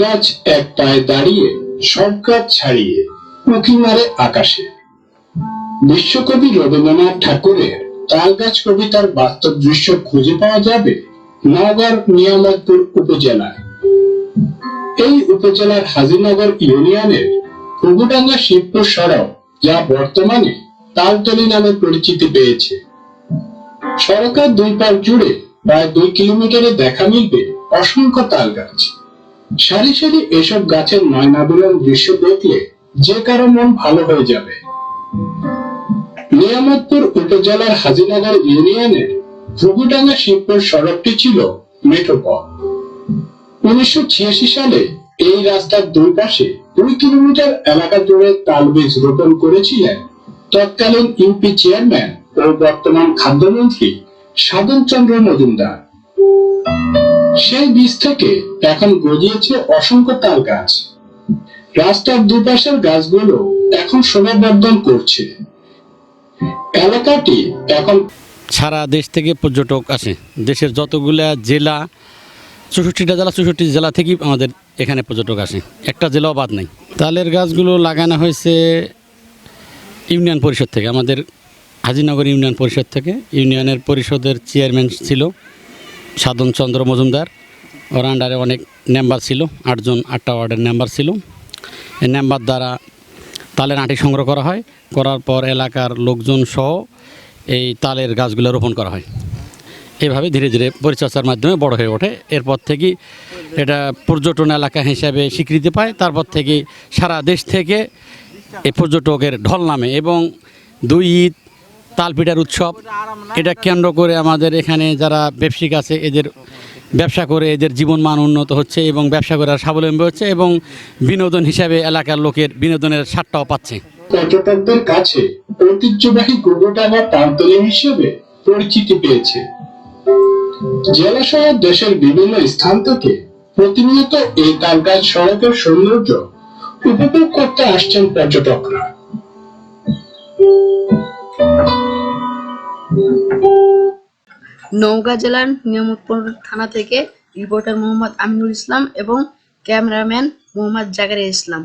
গাছ এক পায়ে দাঁড়িয়ে সব গাছ ছাড়িয়ে উঁকি মারে আকাশে। বিশ্বকবি রবীন্দ্রনাথ ঠাকুরের তাল গাছ কবিতার বাস্তব দৃশ্য খুঁজে পাওয়া যাবে নগর নিয়ামতপুর উপজেলায়। এই উপজেলার হাজিনগর ইউনিয়নের প্রভুডাঙ্গা শিবপুর সড়ক যা বর্তমানে তালতলি নামে পরিচিতি পেয়েছে। সড়কের দুই পার জুড়ে প্রায় দুই কিলোমিটারে দেখা মিলবে অসংখ্য তাল গাছ। সারি সারি এসব গাছের নয়নাবিরন দৃশ্য দেখলে যে কারও মন ভালো হয়ে যাবে। নিয়ামতপুর উপজেলার হাজিনগর ইউনিয়নের ভুগুডাঙ্গা শিবপুর সড়কটি ছিল মেঠো পথ উনিশশো ছিয়াশি সালে এই রাস্তার দুই পাশে দুই কিলোমিটার এলাকা জুড়ে তাল বীজ রোপণ করেছিলেন তৎকালীন ইউপি চেয়ারম্যান ও বর্তমান খাদ্যমন্ত্রী সাধন চন্দ্র মজুমদার। সেই বীজ থেকে এখন গজিয়েছে অসংখ্য তাল গাছ। রাস্তার দুপাশের গাছগুলো এখন শোভাবর্ধন করছে। এলাকাটি এখন সারা দেশ থেকে পর্যটক আসে। দেশের যতগুলা জেলা, চৌষট্টিটা জেলা, চৌষট্টি জেলা থেকেই আমাদের এখানে পর্যটক আসে। একটা জেলাও বাদ নেই। তালের গাছগুলো লাগানো হয়েছে ইউনিয়ন পরিষদ থেকে। আমাদের হাজিনগর ইউনিয়ন পরিষদ থেকে। ইউনিয়নের পরিষদের চেয়ারম্যান ছিল সাধন চন্দ্র মজুমদার। ওর আন্ডারে অনেক মেম্বার ছিল, আটজন, আটটা ওয়ার্ডের মেম্বার ছিল। এই মেম্বার দ্বারা তালের আঁটি সংগ্রহ করা হয়, করার পর এলাকার লোকজন সহ এই তালের গাছগুলো রোপণ করা হয়। এভাবে ধীরে ধীরে পরিচর্যার মাধ্যমে বড় হয়ে ওঠে। এরপর থেকে এটা পর্যটন এলাকা হিসাবে স্বীকৃতি পায়। তারপর থেকে সারা দেশ থেকে এই পর্যটকের ঢল নামে এবং দুই ঈদ তালপিঠার উৎসব। এটা কেন্দ্র করে আমাদের এখানে যারা ব্যবসায়িক আছে, এদের ব্যবসা করে এদের জীবন মান উন্নত হচ্ছে এবং ব্যবসা করে স্বাবলম্বী হচ্ছে এবং বিনোদন হিসাবে এলাকার লোকের বিনোদনের স্বাদটাও পাচ্ছে। পর্যটকদের কাছে ঐতিহ্যবাহী গোবরডাঙ্গা তালতলি হিসেবে পরিচিতি পেয়েছে। জেলা সহ দেশের বিভিন্ন স্থান থেকে প্রতিনিয়ত এই তালগাছ সড়কের সৌন্দর্য উপভোগ করতে আসছেন পর্যটকরা। নওগাঁ জেলার নিয়ামতপুর থানা থেকে রিপোর্টার মোহাম্মদ আমিনুল ইসলাম এবং ক্যামেরাম্যান মোহাম্মদ জাকারিয়া ইসলাম।